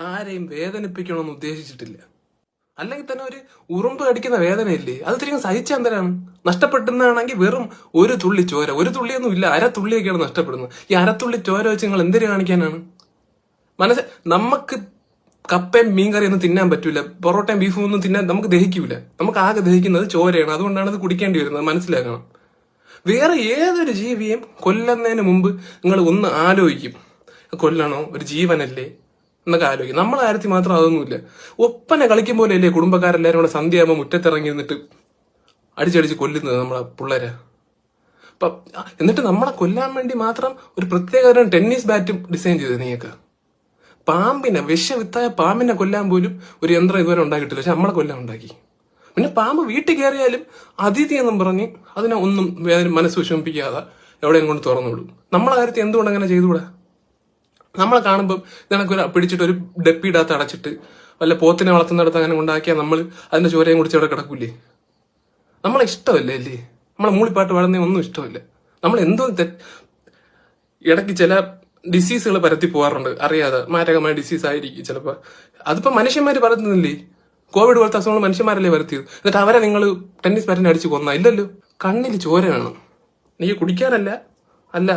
ആരെയും വേദനിപ്പിക്കണമെന്ന് ഉദ്ദേശിച്ചിട്ടില്ല. അല്ലെങ്കിൽ തന്നെ ഒരു ഉറുമ്പ് അടിക്കുന്ന വേദനയില്ലേ? അത് തിരികെ സഹിച്ച എന്തരാണ് നഷ്ടപ്പെടുന്നതാണെങ്കിൽ വെറും ഒരു തുള്ളി ചോര. ഒരു തുള്ളിയൊന്നും ഇല്ല. അര തുള്ളിയൊക്കെയാണ് നഷ്ടപ്പെടുന്നത്. ഈ അരത്തുള്ളി ചോര വെച്ച് നിങ്ങൾ എന്തിനു കാണിക്കാനാണ്? മനസ്സ് നമുക്ക് കപ്പയും മീൻകറിയും ഒന്നും തിന്നാൻ പറ്റൂല. പൊറോട്ടയും ബീഫും ഒന്നും തിന്നാൻ നമുക്ക് ദഹിക്കൂല. നമുക്ക് ആകെ ദഹിക്കുന്നത് ചോരയാണ്. അതുകൊണ്ടാണ് അത് കുടിക്കേണ്ടി വരുന്നത്. മനസ്സിലാക്കണം. വേറെ ഏതൊരു ജീവിയും കൊല്ലുന്നതിന് മുമ്പ് നിങ്ങൾ ഒന്ന് ആലോചിക്കും. കൊല്ലണോ? ഒരു ജീവനല്ലേ? എന്നൊക്കെ ആലോചിക്കും. നമ്മളെ കാര്യത്തിൽ മാത്രം അതൊന്നുമില്ല. ഒപ്പന കളിക്കും പോലെ അല്ലേ കുടുംബക്കാരെല്ലാവരും കൂടെ സന്ധ്യയാകുമ്പോൾ മുറ്റത്തിറങ്ങി നിന്നിട്ട് അടിച്ചടിച്ച് കൊല്ലുന്നത് നമ്മളെ പിള്ളേരെ. അപ്പൊ എന്നിട്ട് നമ്മളെ കൊല്ലാൻ വേണ്ടി മാത്രം ഒരു പ്രത്യേക തരം ടെന്നീസ് ബാറ്റും ഡിസൈൻ ചെയ്തത് നീയൊക്കെ. പാമ്പിനെ വിഷവിത്തായ പാമ്പിനെ കൊല്ലാൻ പോലും ഒരു യന്ത്രം ഇതുവരെ ഉണ്ടാക്കിയിട്ടില്ല. പക്ഷെ നമ്മളെ കൊല്ലാൻ ഉണ്ടാക്കി. പിന്നെ പാമ്പ് വീട്ടിൽ കയറിയാലും അതിഥി എന്നും പറഞ്ഞ് അതിനെ ഒന്നും മനസ്സ് വിഷമിപ്പിക്കാതെ എവിടെയും കൊണ്ട് തുറന്നു വിടും. നമ്മളെ കാര്യത്തിൽ എന്തുകൊണ്ട് അങ്ങനെ ചെയ്തുകൂടാ? നമ്മളെ കാണുമ്പോൾ നിനക്ക് ഒരു പിടിച്ചിട്ട് ഒരു ഡപ്പിയിടത്ത് അടച്ചിട്ട് വല്ല പോത്തിനെ വളർത്തുന്നിടത്ത് അങ്ങനെ ഉണ്ടാക്കിയാൽ നമ്മൾ അതിന്റെ ചോരയും കുടിച്ച് അവിടെ കിടക്കൂലേ നമ്മളെ ഇഷ്ടമല്ലേ അല്ലേ? നമ്മളെ മൂളിപ്പാട്ട് പാടുന്ന ഒന്നും ഇഷ്ടമല്ല. നമ്മൾ എന്തോ ഇടയ്ക്ക് ചില ഡിസീസുകൾ പരത്തി പോകാറുണ്ട് അറിയാതെ മാരകമായ ഡിസീസ് ആയിരിക്കും ചിലപ്പോൾ അതിപ്പോ മനുഷ്യന്മാർ പരത്തുന്നില്ലേ? കോവിഡ് പോലത്തെ അസുഖങ്ങൾ മനുഷ്യന്മാരല്ലേ വരുത്തിയത് എന്നിട്ട് അവരെ നിങ്ങൾ ടെന്നീസ് ബാറ്റിന് അടിച്ച് കൊന്ന? ഇല്ലല്ലോ. കണ്ണിൽ ചോര വേണം. എനിക്ക് കുടിക്കാനല്ല. അല്ല.